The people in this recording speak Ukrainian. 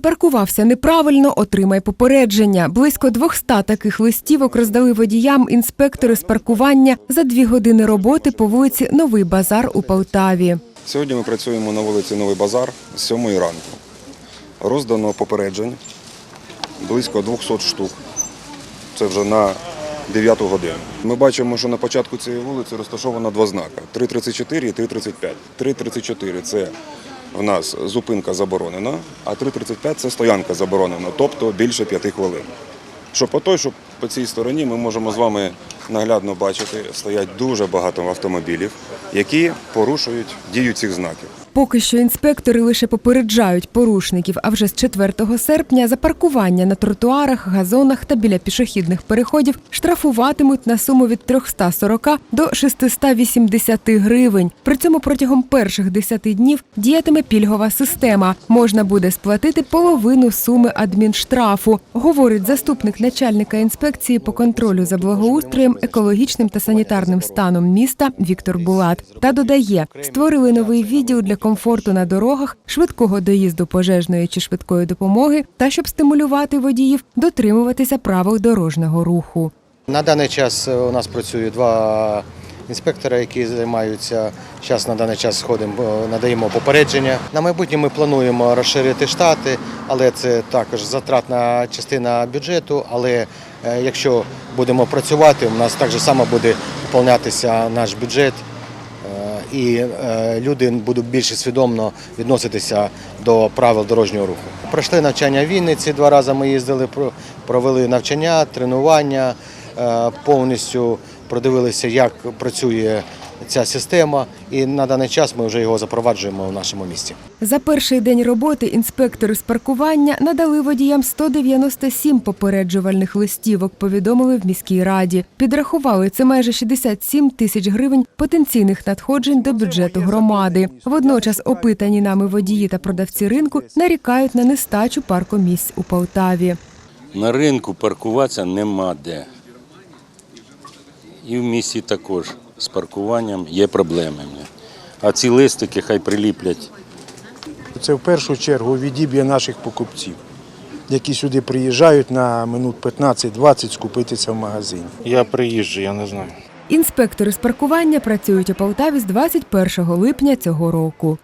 Припаркувався неправильно, отримай попередження. Близько 200 таких листівок роздали водіям інспектори з паркування за дві години роботи по вулиці Новий Базар у Полтаві. Сьогодні ми працюємо на вулиці Новий Базар з 7 ранку. Роздано попереджень близько 200 штук. Це вже на 9 годину. Ми бачимо, що на початку цієї вулиці розташовано два знака: 3.34 і 3.35. 3.34 – це в нас зупинка заборонена, а 3.35 – це стоянка заборонена, тобто більше 5 хвилин. Що по той, що по цій стороні ми можемо з вами наглядно бачити, стоять дуже багато автомобілів, які порушують дію цих знаків. Поки що інспектори лише попереджають порушників, а вже з 4 серпня за паркування на тротуарах, газонах та біля пішохідних переходів штрафуватимуть на суму від 340 до 680 гривень. При цьому протягом перших 10 днів діятиме пільгова система. Можна буде сплатити половину суми адмінштрафу, говорить заступник начальника інспекції по контролю за благоустроєм, екологічним та санітарним станом міста Віктор Булат. Та додає, створили новий відділ для комфорту на дорогах, швидкого доїзду пожежної чи швидкої допомоги та щоб стимулювати водіїв дотримуватися правил дорожнього руху. На даний час е, у нас працює два інспектора, які займаються. Зараз на даний час сходимо, е, надаємо попередження. На майбутнє ми плануємо розширити штати, але це також затратна частина бюджету. Але е, якщо будемо працювати, у нас так само буде поповнятися наш бюджет. І е, люди будуть більше свідомо відноситися до правил дорожнього руху. Пройшли навчання в Вінниці, два рази ми їздили, про- провели навчання, тренування, е, повністю продивилися, як працює ця система, і на даний час ми вже його запроваджуємо в нашому місті. За перший день роботи інспектори з паркування надали водіям 197 попереджувальних листівок, повідомили в міській раді. Підрахували це майже 67 тисяч гривень потенційних надходжень до бюджету громади. Водночас опитані нами водії та продавці ринку нарікають на нестачу паркомісць у Полтаві. На ринку паркуватися нема де. І в місті також з паркуванням є проблеми. А ці листики хай приліплять Це в першу чергу відіб'є наших покупців, які сюди приїжджають на минут 15-20 скупитися в магазині. Я приїжджу, я не знаю. Інспектори з паркування працюють у Полтаві з 21 липня цього року.